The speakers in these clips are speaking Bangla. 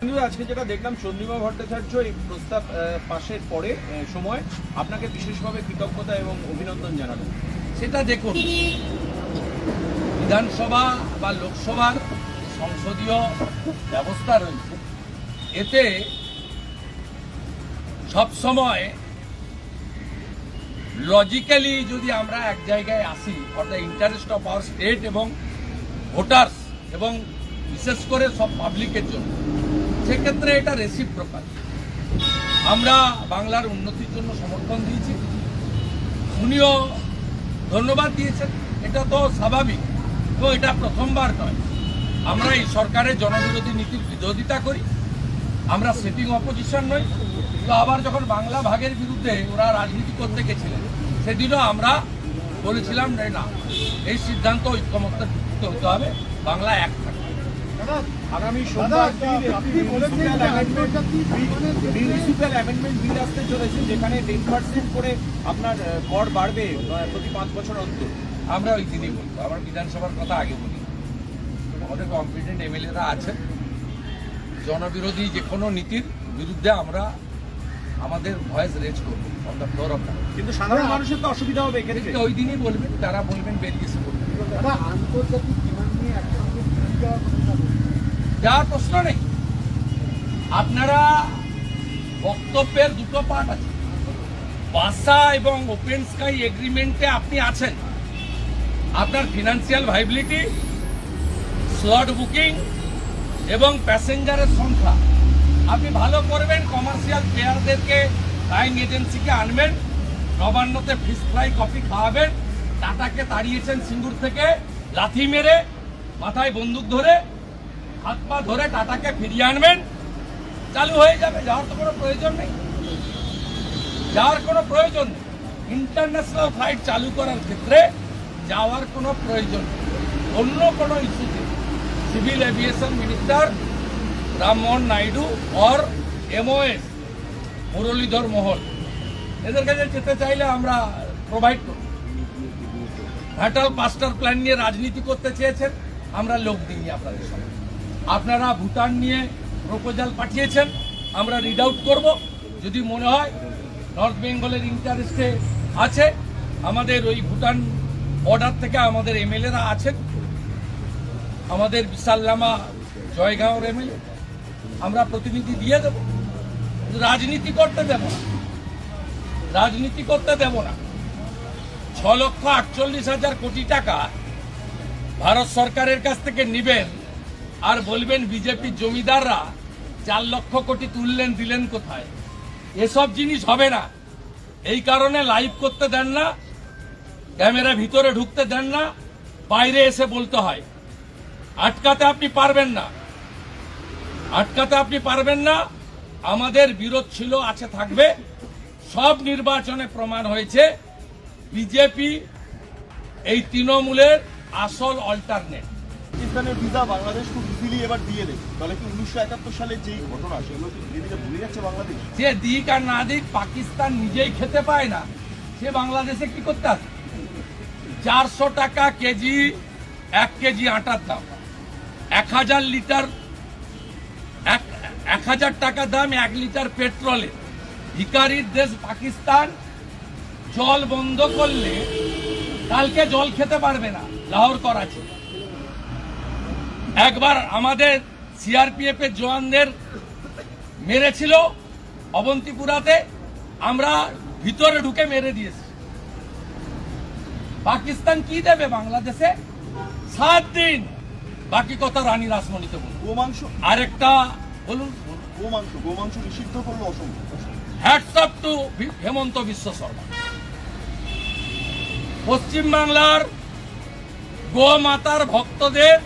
কিন্তু আজকে যেটা দেখলাম, চন্দ্রিমা ভট্টাচার্য এই প্রস্তাব পাশের পরে সময় আপনাকে বিশেষভাবে কৃতজ্ঞতা এবং অভিনন্দন জানালো সেটা দেখুন, বিধানসভা বা লোকসভার সংসদীয় ব্যবস্থা রয়েছে। এতে সবসময় লজিক্যালি যদি আমরা এক জায়গায় আসি the interest of our state এবং ভোটার্স এবং বিশেষ করে সব পাবলিকের জন্য সেক্ষেত্রে এটা রেসিপ্রোকাল আমরা বাংলার উন্নতির জন্য সমর্থন দিয়েছি। উনিও ধন্যবাদ দিয়েছেন। এটা তো স্বাভাবিক এবং এটা প্রথমবার নয়। আমরা এই সরকারের জনবিরোধী নীতির বিরোধিতা করি। আমরা সিটিং অপোজিশন নই। তো আবার যখন বাংলা ভাগের বিরুদ্ধে ওরা রাজনীতি করতে গেছিলেন, সেদিনও আমরা বলেছিলাম না, এই সিদ্ধান্ত ঐক্যমত্য ভিত্তিতে হতে হবে। বাংলা এক থাকবে আগামী সোমবার মিউনিসিপ্যাল অ্যামেন্ডমেন্ট বিল আসতে চলেছে যেখানে টেন পার্সেন্ট করে আপনার কর বাড়বে প্রতি পাঁচ বছর অন্তর। আমরা ওই দিনই বলব আমার বিধানসভার কথা আগে বলি। আমাদের কম্পিটেন্ট এমএলএরা আছেন। জনবিরোধী যে কোনো নীতির বিরুদ্ধে আমরা আমাদের ভয়েস রেজ করব অন দ্য ফ্লোর অফ কিন্তু সাধারণ মানুষের তো অসুবিধা হবে এক্ষেত্রে। ওই দিনই বলবেন তারা বলবেন বেরিয়ে এসে বলবেন। আন্তর্জাতিক যাওয়ার প্রশ্ন নেই। আপনারা বক্তব্যের দুটো পার্ট আছে। বাসা এবং ওপেন স্কাই এগ্রিমেন্টে আপনি আছেন। আপনার ফিনান্সিয়াল ভাইবিলিটি স্লট বুকিং এবং প্যাসেঞ্জারের সংখ্যা। আপনি ভালো করবেন কমার্শিয়াল প্লেয়ারদেরকে ফ্লাইং এজেন্সিকে আনবেন, নবান্নতে ফিস ফ্রাই কফি খাওয়াবেন, টাটাকে তাড়িয়েছেন সিঙ্গুর থেকে, লাথি মেরে মাথায় বন্দুক ধরে, হাত পা ধরে টাটাকে ফিরিয়ে আনবেন। চালু হয়ে যাবে, যাওয়ার তো কোনো প্রয়োজন নেই। যাওয়ার কোনো প্রয়োজন নেই। ইন্টারন্যাশনাল ফ্লাইট চালু করার ক্ষেত্রে যাওয়ার কোনো প্রয়োজন অন্য কোনো ইস্যুতে civil aviation minister Rammohan Naidu or MOS Muralidhar Mohol এদের কাছে যেতে চাইলে আমরা প্রোভাইড করব। ঘাটাল মাস্টার প্ল্যান নিয়ে রাজনীতি করতে চেয়েছেন। আমরা লোক দিইনি আপনাদের সঙ্গে। আপনারা ভুটান নিয়ে প্রপোজাল পাঠিয়েছেন, আমরা রিড আউট করব। যদি মনে হয় নর্থ বেঙ্গলের ইন্টারেস্টে আছে, আমাদের ওই ভুটান বর্ডার থেকে আমাদের এমএলএরা আছেন। আমাদের বিশাল লামা জয়গাঁওর এমএলএ। আমরা প্রতিনিধি দিয়ে দেব। রাজনীতি করতে দেব না। রাজনীতি করতে দেব না। ছ লক্ষ আটচল্লিশ হাজার কোটি টাকা ভারত সরকারের কাছ থেকে নিবেন। আর বলবেন বিজেপির জমিদাররা চার লক্ষ কোটি তুললেন, দিলেন কোথায়? এসব জিনিস হবে না। এই কারণে লাইভ করতে দেন না, ক্যামেরা ভিতরে ঢুকতে দেন না, বাইরে এসে বলতে হয়। আটকাতে আপনি পারবেন না। আটকাতে আপনি পারবেন না। আমাদের বিরোধ ছিল, আছে, থাকবে। সব নির্বাচনে প্রমাণ হয়েছে। বিজেপি এই তৃণমূলের আসল অল্টারনেট পাকিস্তানের ভিসা বাংলাদেশ খুব ইজিলি এবার দিয়ে দেবে তাহলে কি উনিশশো একাত্তর সালের যেই ঘটনা সেগুলো ধীরে ধীরে ভুলে যাচ্ছে বাংলাদেশ? যে দিক আর না দিক পাকিস্তান নিজেই খেতে পায় না। সে বাংলাদেশে কি করতে আসে চারশো টাকা কেজি এক কেজি আটার দাম। এক হাজার লিটার এক হাজার টাকা দাম এক লিটার পেট্রোলের ভিকারির দেশ পাকিস্তান জল বন্ধ করলে কালকে জল খেতে পারবে না। লাহোর করাচি একবার আমাদের সিআরপিএফ এর জওয়ানদের মেরেছিল অবন্তিপুরাতে আমরা ভিতরে ঢুকে মেরে দিয়েছি। পাকিস্তান কি দেবে বাংলাদেশে? সাত দিন। বাকি কথা রানী রাসমণিতে বলুন। গোমাংস। আরেকটা বলুন। গোমাংস গোমাংস নিষিদ্ধ করল অসম্ভব। হ্যাটস আপ টু হেমন্ত বিশ্ব শর্মা। পশ্চিমবাংলার গোমাতার ভক্তদের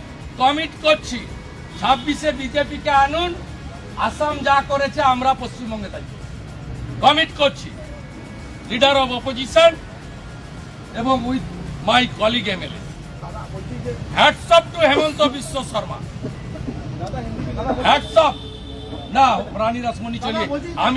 কমিট করছি। ছাব্বিশে বিজেপিকে আনুন আসাম যা করেছে আমরা পশ্চিমবঙ্গে তাই কমিট করছি। লিডার অফ অপোজিশন এবং with my colleague MLA hats up to Hemanta Biswa Sarma hats up না রানী রাসমণি চলিয়ে। আমি